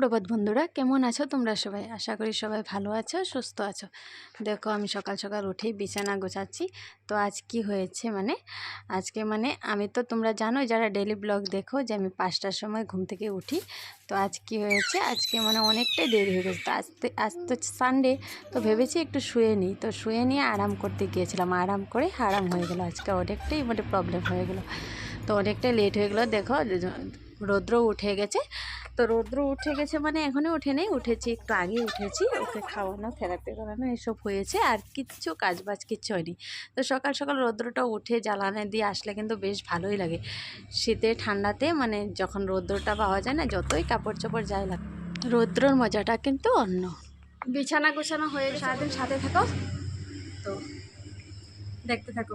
সুপ্রভাত বন্ধুরা, কেমন আছো তোমরা সবাই? আশা করি সবাই ভালো আছো, সুস্থ আছো। দেখো, আমি সকাল সকাল উঠেই বিছানা গোছাচ্ছি। তো আজ কি হয়েছে মানে? আজকে মানে আমি তো তোমরা জানো যারা ডেলি ব্লগ দেখো যে আমি পাঁচটার সময় ঘুম থেকে উঠি, তো আজ কি হয়েছে? আজকে মানে অনেকটাই দেরি হয়ে গেছে। তো আজ তো আজ তো সানডে তো ভেবেছি একটু শুয়ে নিই। তো শুয়ে নিয়ে আরাম করতে গিয়েছিলাম। আরাম করে আরাম হয়ে গেলো। আজকে অনেকটাই মানে প্রবলেম হয়ে গেলো। তো অনেকটাই লেট হয়ে গেলো। দেখো, রৌদ্র উঠে গেছে। তো রৌদ্র উঠে গেছে মানে এখনই উঠে নেই উঠেছি একটু আগে উঠেছি ওকে খাওয়ানো থেরাপি করানো এসব হয়েছে আর কিচ্ছু কাজ বাজ কিচ্ছু হয়নি। তো সকাল সকাল রৌদ্রটা উঠে জ্বালানে দিয়ে আসলে কিন্তু বেশ ভালোই লাগে। শীতে ঠান্ডাতে মানে যখন রৌদ্রটা পাওয়া যায় না যতই কাপড় চোপড় যায় লাগে রৌদ্রর মজাটা কিন্তু অন্য। বিছানা গোছানো হয়ে সারাদিন সাথে থাকো। তো দেখতে থাকো।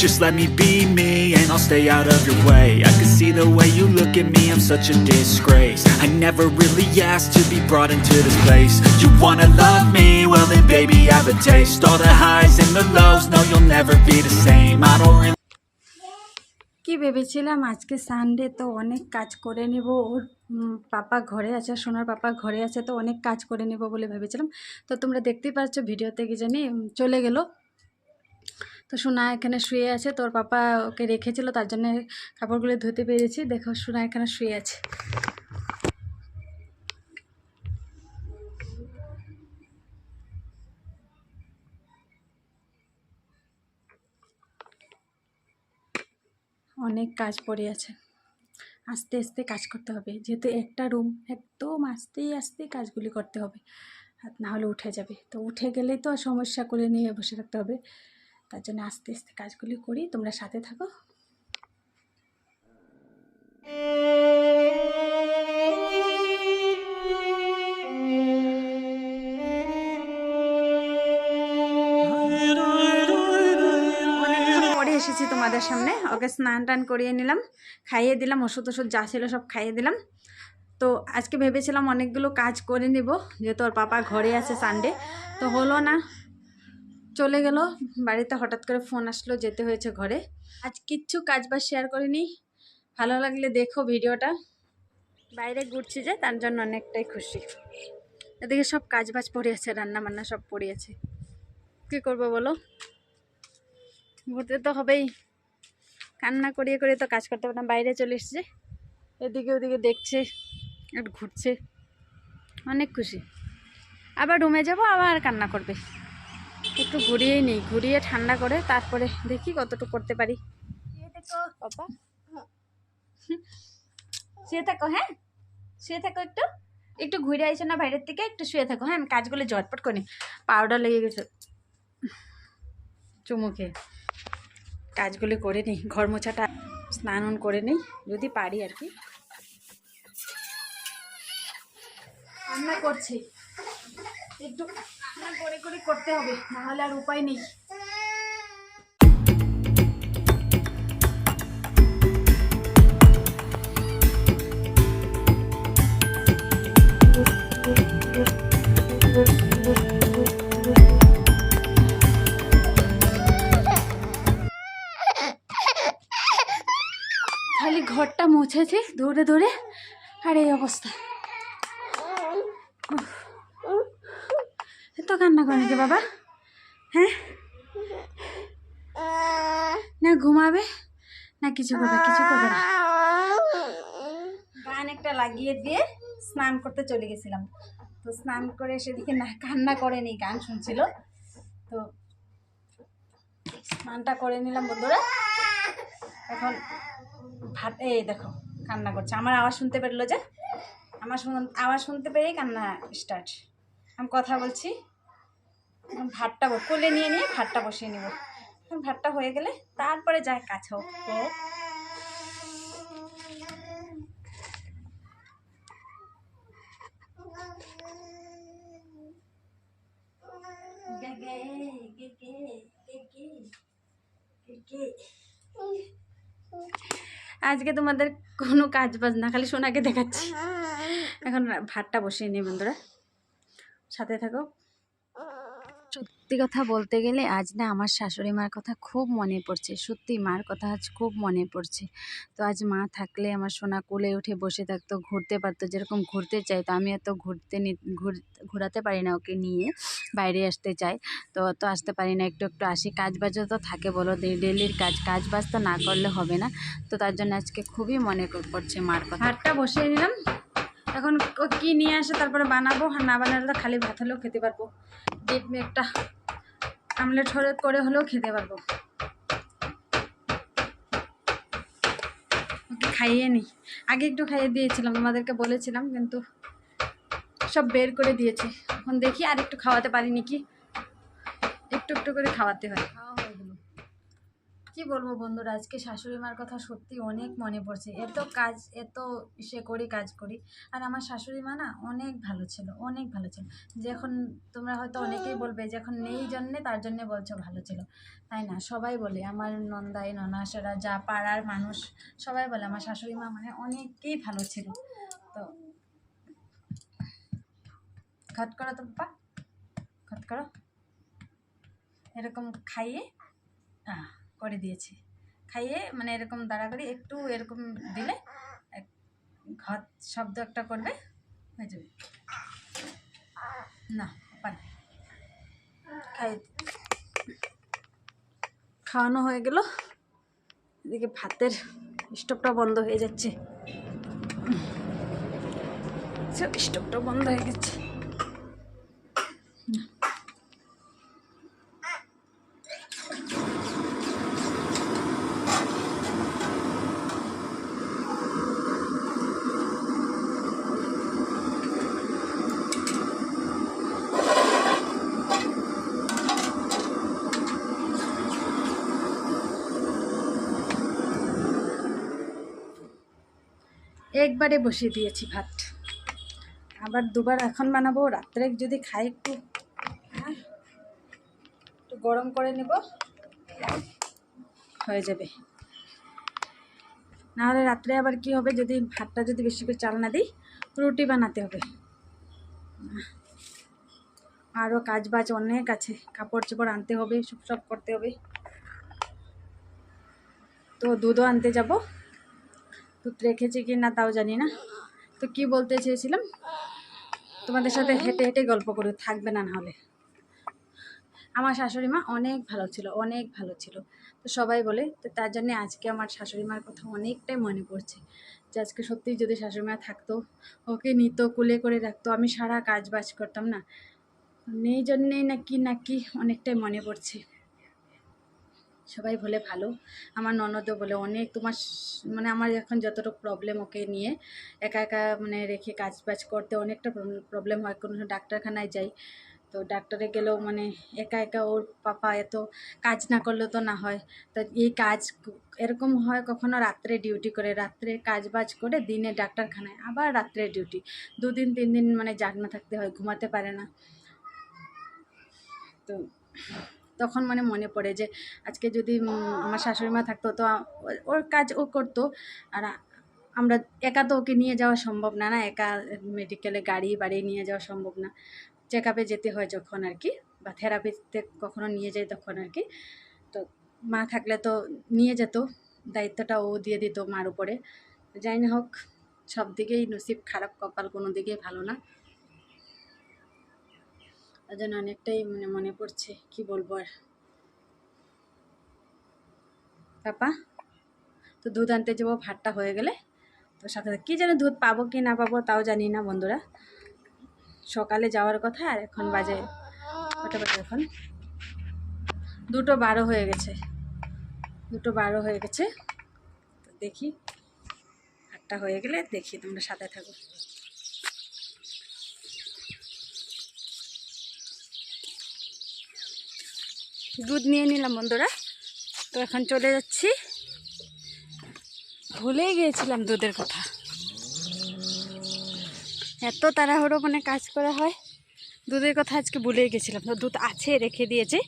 Just let me be me and I'll stay out of your way I can see the way you look at me, I'm such a disgrace I never really asked to be brought into this place You wanna love me? Well then baby I have a taste All the highs and the lows, no you'll never be the same I don't really কি ভেবেছিলাম আজকে Sunday তো অনেক কাজ করে নেব ওর পাপা ঘরে আছে সোনার পাপা ঘরে আছে তো অনেক কাজ করে নেব বলে ভেবেছিলাম তো তোমরা দেখতেই পাচ্ছ ভিডিওতে কি জানি চলে গেল তো সোনা এখানে শুয়ে আছে, তোর পাপা ওকে রেখেছিল, তার জন্য কাপড়গুলো ধুতে পেরেছি। দেখো সোনা এখানে শুয়ে আছে। অনেক কাজ পড়ে আছে। আস্তে আস্তে কাজ করতে হবে, যেহেতু একটা রুম একদম আস্তে আস্তে কাজগুলি করতে হবে না হলে উঠে যাবে। তো উঠে গেলেই তো সমস্যা করে নিয়ে বসে থাকতে হবে। তার জন্য আস্তে আস্তে কাজগুলি করি। তোমরা সাথে থাকো। এসেছি তোমাদের সামনে। ওকে স্নান টান করিয়ে নিলাম, খাইয়ে দিলাম, ওষুধ ওষুধ যা ছিল সব খাইয়ে দিলাম। তো আজকে ভেবেছিলাম অনেকগুলো কাজ করে নিব, যেহেতু ওর পাপা ঘরে আছে সানডে তো হলো না। চলে গেল। বাড়িতে হঠাৎ করে ফোন আসলো, যেতে হয়েছে ঘরে। আজ কিচ্ছু কাজ বাজ শেয়ার করিনি। ভালো লাগলে দেখো ভিডিওটা। বাইরে ঘুরছি যে, তার জন্য অনেকটাই খুশি। এদিকে সব কাজ বাজ পড়ে আছে রান্না বান্না সব পড়ে আছে কী করব বলো? ঘুরতে তো হবেই। কান্না করিয়ে করিয়ে তো কাজ করতে পারতাম। বাইরে চলে এসছে। এদিকে ওদিকে দেখছে আর ঘুরছে। অনেক খুশি। আবার রুমে যাব, আবার কান্না করবে। একটু ঘুরিয়ে নিই ঘুরিয়ে ঠান্ডা করে তারপরে দেখি কতটুকু করতে পারি। শুয়ে থাকো বাবা শুয়ে থাকো হ্যাঁ? শুয়ে থাকো একটু। একটু ঘুরে আইসো না বাইরের থেকে একটু শুয়ে থাকো হ্যাঁ? আমি কাজগুলো জটপট করি পাউডার লেগে গেছে। চুমুকে। কাজগুলি করে নিই ঘর মোছাটা স্নান করে নিই যদি পারি আর কি। রান্না করছি। একটু রান্না করে করে করতে হবে, নাহলে আর উপায় নেই খালি ঘরটা মুছেছি, ধরে ধরে, আর এই অবস্থা। এত কান্না করে নাকি বাবা? হ্যাঁ? না ঘুমাবে? না কিছু করবে কিছু করবে না। গান একটা লাগিয়ে দিয়ে স্নান করতে চলে গেছিলাম। তো স্নান করে সেদিকে না কান্না করেনি, গান শুনছিল। তো স্নানটা করে নিলাম বন্ধুরা। এখন ভাত, এই দেখো, কান্না করছে। আমার আওয়াজ শুনতে পেরলো যে? আমার আওয়াজ শুনতে পেরেই কান্না স্টার্ট আমি কথা বলছি। ভাতটা কোলে নিয়ে নিয়ে ভাতটা বসিয়ে নেব। ভাতটা হয়ে গেলে তারপরে যায় কাছে গে। আজকে তোমাদের কোনো কাজ বাজ না, খালি সোনাকে দেখাচ্ছি। এখন ভাতটা বসিয়ে নিই বন্ধুরা। সাথে থাকো। সত্যি কথা বলতে গেলে আজ না আমার শাশুড়ি মার কথা খুব মনে পড়ছে। সত্যি মার কথা আজ খুব মনে পড়ছে। তো আজ মা থাকলে আমার সোনা কোলে উঠে বসে থাকতো, ঘুরতে পারতো, যেরকম ঘুরতে চাই তো আমি এত ঘুরতে ঘোরাতে পারি না ওকে নিয়ে, বাইরে আসতে চাই তো অত আসতে পারি না, একটু একটু আসি। কাজ বাজও তো থাকে বলো ডেলির কাজ কাজ বাজ তো না করলে হবে না। তো তার জন্য আজকে খুবই মনে পড়ছে মার কথা। ভাতটা বসিয়ে নিলাম। এখন কি নিয়ে আসে, তারপরে বানাবো। আর না বানালে তো খালি ভাত হলেও খেতে পারব। ডিম একটা আমলেট হলে, করে হলেও খেতে পারব। ওকে খাইয়ে নি আগে একটু খাইয়ে দিয়েছিলাম, তোমাদেরকে বলেছিলাম, কিন্তু সব বের করে দিয়েছে। এখন দেখি আর একটু খাওয়াতে পারি নাকি? একটু একটু করে খাওয়াতে হয়। কি বলব বন্ধুরা আজকে শাশুড়ি মার কথা সত্যি অনেক মনে পড়ছে। এত কাজ এত ইসে করি কাজ করি। আর আমার শাশুড়ি মা না অনেক ভালো ছিল অনেক ভালো ছিল। যখন তোমরা হয়তো অনেকেই বলবে যখন নেই জন্যে তার জন্যে বলছো ভালো ছিল। তাই না? সবাই বলে আমার নন্দাই ননাসেরা যা পাড়ার মানুষ সবাই বলে আমার শাশুড়ি মা মানে অনেকেই ভালো ছিল। তো খট করো তো বাবা খট করো। এরকম খাইয়ে আহ, করে দিয়েছি। খাইয়ে মানে এরকম দাঁড়া করে একটু এরকম দিলে ঘট শব্দ একটা করবে, হয়ে যাবে। না পান খাই খাওয়ানো হয়ে গেল। এদিকে ভাতের স্টোভটা বন্ধ হয়ে যাচ্ছে। স্টোভটা বন্ধ হয়ে গেছে। একবারে বসিয়ে দিয়েছি ভাত। আবার দুবার এখন বানাবো রাত্রে যদি খাই একটু হ্যাঁ, একটু গরম করে নেব হয়ে যাবে। নাহলে রাত্রে আবার কি হবে যদি ভাতটা যদি বেশি করে চাল না দিই রুটি বানাতে হবে। আরও কাজ বাজ অনেক আছে কাপড় চোপড় আনতে হবে সব সব করতে হবে। তো দুধও আনতে যাব। দুধ রেখেছি কি না তাও জানি না। তো কি বলতে চেয়েছিলাম? তোমাদের সাথে হেঁটে হেঁটে গল্প করে, থাকবে না নাহলে। আমার শাশুড়ি মা অনেক ভালো ছিল, অনেক ভালো ছিল। তো সবাই বলে, তো তার জন্যে আজকে আমার শাশুড়ি মার কথা অনেকটাই মনে পড়ছে। যে আজকে সত্যিই যদি শাশুড়ি মা থাকতো, ওকে নিত, কুলে করে রাখতো, আমি সারা কাজ বাজ করতাম না। নেই জন্যেই নাকি নাকি অনেকটাই মনে পড়ছে। সবাই বলে ভালো। আমার ননদও বলে অনেক। তোমার মানে আমার এখন যতটুকু প্রবলেম ওকে নিয়ে একা একা মানে রেখে কাজ বাজ করতে অনেকটা প্রবলেম হয়। কোনো ডাক্তারখানায় যাই তো ডাক্তারে গেলেও মানে একা একা ওর পাপা এত কাজ না করলেও তো না হয়। তো এই কাজ এরকম হয় কখনো রাত্রে ডিউটি করে, রাত্রে কাজ বাজ করে দিনে ডাক্তারখানায়, আবার রাত্রে ডিউটি দুদিন, তিন দিন মানে জাগনা থাকতে হয়, ঘুমাতে পারে না। তো তখন মানে মনে পড়ে যে আজকে যদি আমার শাশুড়ি মা থাকতো তো ওর কাজ ও করতো। আর আমরা একা তো ওকে নিয়ে যাওয়া সম্ভব না না? একা মেডিকেলে গাড়ি বাড়ি নিয়ে যাওয়া সম্ভব না। চেক আপে যেতে হয় যখন আর কি, বা থেরাপিতে কখনো নিয়ে যাই তখন আর কি। তো মা থাকলে তো নিয়ে যেত, দায়িত্বটা ও দিয়ে দিত মার উপরে। যাই না হোক, সব দিকেই নসিব খারাপ, কপাল কোনো দিকেই ভালো না। তার জন্য অনেকটাই মানে মনে পড়ছে, কি বলব আর। পাপা, তো দুধ আনতে যাব, ভাতটা হয়ে গেলে। তো সাথে কী যেন দুধ পাবো কি না পাবো তাও জানি না বন্ধুরা। সকালে যাওয়ার কথা আর এখন বাজে এখন? দুটো বারো হয়ে গেছে। দুটো বারো হয়ে গেছে। তো দেখি আটটা হয়ে গেলে দেখি তোমরা সাথে থাকো। দুধ নিয়ে নিলাম বন্ধুরা। তো এখন চলে যাচ্ছি। ভুলে গিয়েছিলাম দুধের কথা। এত তাড়াহুড়ো মানে কাজ করা হয়। দুধের কথা আজকে ভুলেই গেছিলাম তো দুধ আছে, রেখে দিয়েছে।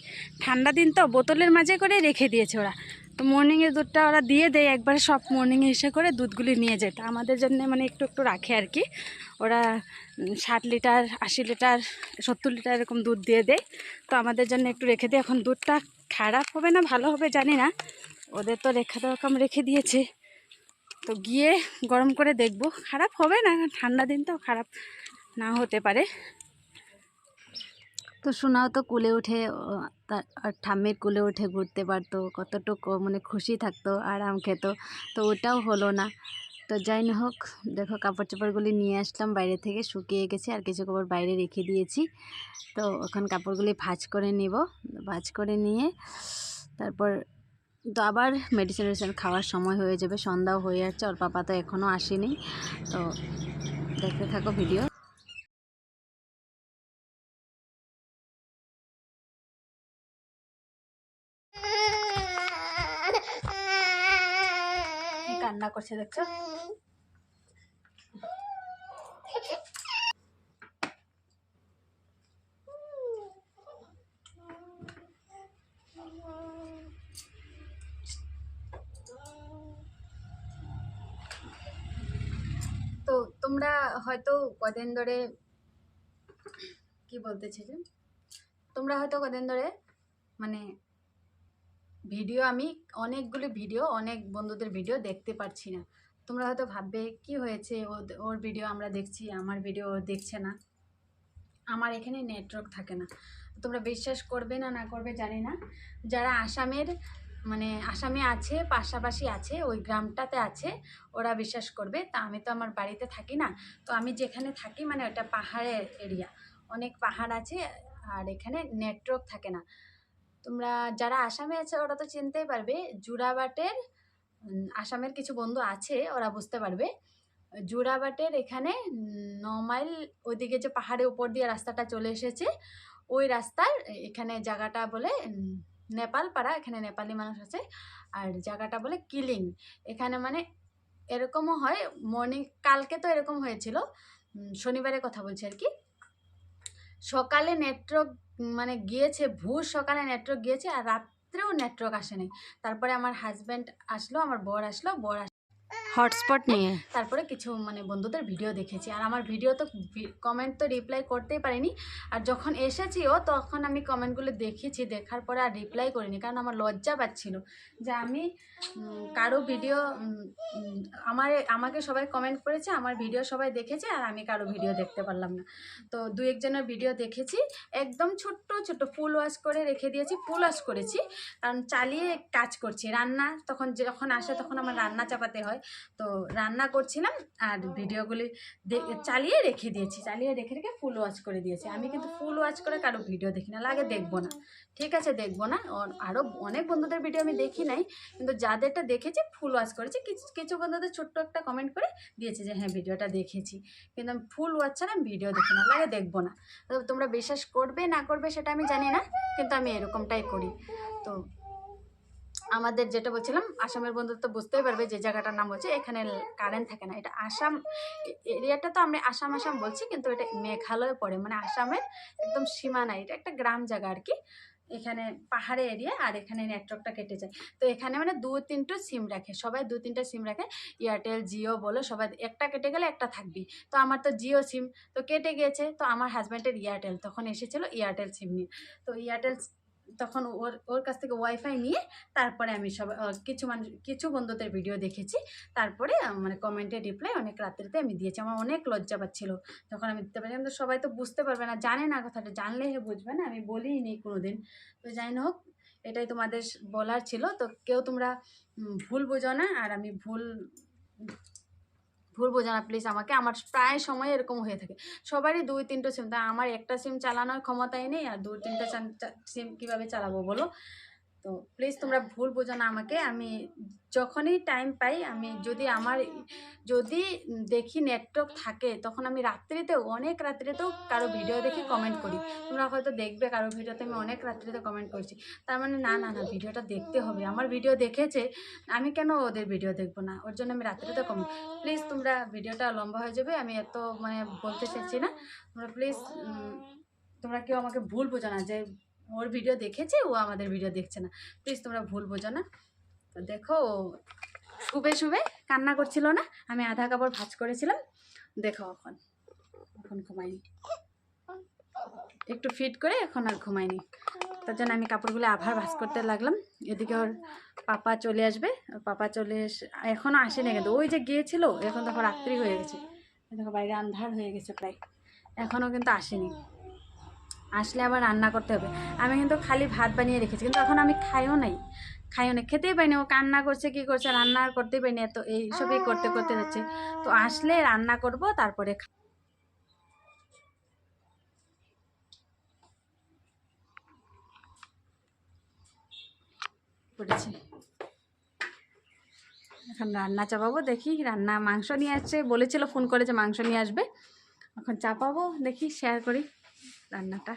ঠান্ডা দিন তো, বোতলের মাঝে করে রেখে দিয়েছে ওরা। তো মর্নিংয়ে দুধটা ওরা দিয়ে দেয়, একবার সব মর্নিংয়ে এসে করে দুধগুলি নিয়ে যায়। তা আমাদের জন্য মানে একটু একটু রাখে আর কি। ওরা ষাট লিটার, আশি লিটার, সত্তর লিটার এরকম দুধ দিয়ে দেয়। তো আমাদের জন্য একটু রেখে দিয়ে। এখন দুধটা খারাপ হবে না, ভালো হবে জানি না। ওদের তো রেখা রকম রেখে দিয়েছে। তো গিয়ে গরম করে দেখব। খারাপ হবে না, ঠান্ডা দিন তো খারাপ না হতে পারে। তো শোনাও তো কুলে উঠে তার ঠাম্মির কুলে উঠে ঘুরতে পারতো, কতটুকু মানে খুশি থাকতো, আরাম খেত, তো ওটাও হলো না। তো যাই না হোক, দেখো কাপড় চোপড়গুলি নিয়ে আসলাম, বাইরে থেকে শুকিয়ে গেছে, আর কিছু কাপড় বাইরে রেখে দিয়েছি। তো এখন কাপড়গুলি ভাঁজ করে নিব, ভাঁজ করে নিয়ে তারপর তো আবার মেডিসিন মেডিসিন খাওয়ার সময় হয়ে যাবে, সন্ধ্যাও হয়ে যাচ্ছে, ওর পাপা তো এখনও আসেনি। তো দেখতে থাকো ভিডিও কি কান্না করছে দেখছ? তো তোমরা হয়তো কদিন ধরে কি বলতে তোমরা হয়তো কদিন ধরে মানে ভিডিও আমি অনেকগুলো ভিডিও, অনেক বন্ধুদের ভিডিও দেখতে পারছি না। তোমরা হয়তো ভাববে, কি হয়েছে? ওর ভিডিও আমরা দেখছি, আমার ভিডিও দেখছে না। আমার এখানে নেটওয়ার্ক থাকে না। তোমরা বিশ্বাস করবে না না করবে জানি না। যারা আসামের মানে আসামে আছে, পাশাপাশি আছে, ওই গ্রামটাতে আছে, ওরা বিশ্বাস করবে। তা আমি তো আমার বাড়িতে থাকি না। তো আমি যেখানে থাকি মানে ওটা পাহাড়ের এরিয়া অনেক পাহাড় আছে, আর এখানে নেটওয়ার্ক থাকে না। তোমরা যারা আসামে আছে, ওরা তো চিনতেই পারবে, জুরাবাটের আসামের কিছু বন্ধু আছে, ওরা বুঝতে পারবে। জুরাবাটের এখানে, ন মাইল ওইদিকে যে পাহাড়ের উপর দিয়ে রাস্তাটা চলে এসেছে, ওই রাস্তার এখানে জায়গাটা বলে নেপাল পাড়া এখানে নেপালি মানুষ আছে। আর জায়গাটা বলে কিলিং। এখানে মানে এরকমও হয়, মর্নিং, কালকে তো এরকম হয়েছিল শনিবারের কথা বলছি আর কি। সকালে নেটওয়ার্ক মানে গিয়েছে, ভোর সকালে নেটওয়ার্ক গিয়েছে আর রাত্রেও নেটওয়ার্ক আসেনি। তারপরে আমার হাজব্যান্ড আসলো, আমার বর আসলো, বর হটস্পট নিয়ে। তারপরে কিছু মানে বন্ধুদের ভিডিও দেখেছি। আর আমার ভিডিও তো কমেন্ট তো রিপ্লাই করতেই পারিনি। আর যখন এসেছিও তখন আমি কমেন্টগুলো দেখেছি। দেখার পরে আর রিপ্লাই করিনি। কারণ আমার লজ্জা পাচ্ছিল যে আমি কারও ভিডিও আমার আমাকে সবাই কমেন্ট করেছে আমার ভিডিও সবাই দেখেছে আর আমি কারও ভিডিও দেখতে পারলাম না। তো দু একজনের ভিডিও দেখেছি। একদম ছোট্ট ছোট্ট ফুল ওয়াশ করে রেখে দিয়েছি ফুল ওয়াশ করেছি। কারণ চালিয়ে কাজ করছি। রান্না তখন যখন আসে তখন আমার রান্না চাপাতে হয়। তো রান্না করছিলাম আর ভিডিওগুলি চালিয়ে রেখে দিয়েছি চালিয়ে রেখে রেখে ফুল ওয়াচ করে দিয়েছি। আমি কিন্তু ফুল ওয়াচ করে কারও ভিডিও দেখি না লাগে দেখব না। ঠিক আছে দেখব না। আরও অনেক বন্ধুদের ভিডিও আমি দেখি নাই কিন্তু যাদেরটা দেখেছি ফুল ওয়াচ করেছি। কিছু কিছু বন্ধুদের ছোট্ট একটা কমেন্ট করে দিয়েছে যে হ্যাঁ ভিডিওটা দেখেছি। কিন্তু আমি ফুল ওয়াচ ছাড়া আমি ভিডিও দেখি না লাগে দেখব না। তো তোমরা বিশ্বাস করবে না করবে সেটা আমি জানি না কিন্তু আমি এরকমটাই করি। তো আমাদের যেটা বলছিলাম, আসামের বন্ধু তো বুঝতেই পারবে যে জায়গাটার নাম হচ্ছে, এখানে কারেন্ট থাকে না। এটা আসাম এরিয়াটা তো আমরা আসাম আসাম বলছি, কিন্তু এটা মেঘালয়ে পড়ে। মানে আসামের একদম সীমানা, এটা একটা গ্রাম জায়গা আর কি। এখানে পাহাড়ে এরিয়া, আর এখানে নেটওয়ার্কটা কেটে যায়। তো এখানে মানে দু তিনটে সিম রাখে। সবাই দু তিনটা সিম রাখে। এয়ারটেল জিও বলে, সবাই একটা কেটে গেলে একটা থাকবি। তো আমার তো জিও সিম তো কেটে গিয়েছে। তো আমার হাজব্যান্ডের এয়ারটেল তখন এসেছিল এয়ারটেল সিম নিয়ে। তো এয়ারটেল তখন ওর ওর কাছ থেকে ওয়াইফাই নিয়ে তারপরে আমি সব কিছু মানুষ, কিছু বন্ধুদের ভিডিও দেখেছি। তারপরে মানে কমেন্টে রিপ্লাই অনেক রাত্রিতে আমি দিয়েছি। আমার অনেক লজ্জা পাচ্ছিল। তখন আমি দিতে পারি কিন্তু সবাই তো বুঝতে পারবে না, জানে না কথাটা। জানলে হে বুঝবে না, আমি বলিই নি কোনো দিন তো যাই হোক, এটাই তোমাদের বলার ছিল। তো কেউ তোমরা ভুল বোঝো না। আর আমি ভুল ভুল বোঝো না প্লিজ আমাকে। আমার প্রায় সময় এরকম হয়ে থাকে। সবারই দুই, তিনটা সিম তা আমার একটা সিম চালানোর ক্ষমতাই নেই, আর দুই, তিনটা সিম কীভাবে চালাবো বলো? তো প্লিজ তোমরা ভুল বোঝো না আমাকে। আমি যখনই টাইম পাই, আমি যদি আমার, যদি দেখি নেটওয়ার্ক থাকে, তখন আমি রাত্রিতেও, অনেক রাত্রিতেও কারও ভিডিও দেখে কমেন্ট করি। তোমরা হয়তো দেখবে কারও ভিডিওতে আমি অনেক রাত্রিতে কমেন্ট করছি। তার মানে না না না ভিডিওটা দেখতে হবে। আমার ভিডিও দেখেছে, আমি কেন ওদের ভিডিও দেখব না? ওর জন্য আমি রাত্রিতে কমেন্ট প্লিজ তোমরা ভিডিওটা লম্বা হয়ে যাবে। আমি এত মানে বলতে চাইছি না। তোমরা প্লিজ তোমরা কেউ আমাকে ভুল বোঝো না যে ওর ভিডিও দেখেছে, ও আমাদের ভিডিও দেখছে না। প্লিজ তোমরা ভুল বোঝো না। তো দেখো শুবে শুবে কান্না করছিল না। আমি আধা কাপড় ভাজ করেছিলাম। দেখো এখন এখন ঘুমাইনি একটু ফিট করে এখন আর ঘুমাইনি তার জন্য আমি কাপড়গুলো আবার ভাজ করতে লাগলাম। এদিকে ওর পাপা চলে আসবে। ওর পাপা চলে এসে এখনও আসেনি কিন্তু। ওই যে গিয়েছিল, এখন দেখো রাত্রি হয়ে গেছে। দেখো বাইরে আন্ধার হয়ে গেছে প্রায়। এখনও কিন্তু আসেনি। আসলে আবার রান্না করতে হবে। আমি কিন্তু খালি ভাত বানিয়ে রেখেছি, কিন্তু এখন আমি খাইও নাই। খাইও না খেতেই পাইনি, ও কান্না করছে, কি করছে, রান্না করতেই পাইনি, এত এইসবই করতে করতে যাচ্ছে। তো আসলে রান্না করব, তারপরে এখন রান্না চাপাবো, দেখি রান্না মাংস নিয়ে আসছে, বলেছিল ফোন করে যে মাংস নিয়ে আসবে। এখন চাপাবো, দেখি শেয়ার করি। রান্নাটা।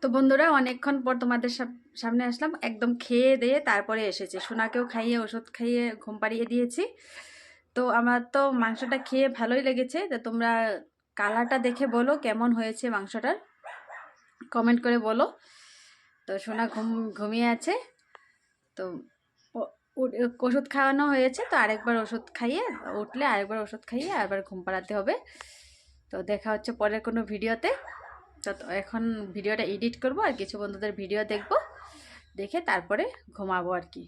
তো বন্ধুরা, অনেকক্ষণ পর তোমাদের সাম- সামনে আসলাম। একদম খেয়ে দিয়ে তারপরে এসেছি। সোনাকেও খাইয়ে, ওষুধ খাইয়ে ঘুম পাড়িয়ে দিয়েছি। তো আমার তো মাংসটা খেয়ে ভালোই লেগেছে। তো তোমরা কালারটা দেখে বলো কেমন হয়েছে মাংসটার। কমেন্ট করে বলো। তো সোনা ঘুম, ঘুমিয়ে আছে। তো ওষুধ খাওয়ানো হয়েছে, তো আরেকবার ওষুধ খাইয়ে উঠলে আরেকবার ওষুধ খাইয়ে আরেকবার ঘুম পাড়াতে হবে। তো দেখা হচ্ছে পরের কোনো ভিডিওতে। তো তো এখন ভিডিওটা এডিট করব আর কিছু বন্ধুদের ভিডিও দেখব। দেখে তারপরে ঘুমাবো আর কি।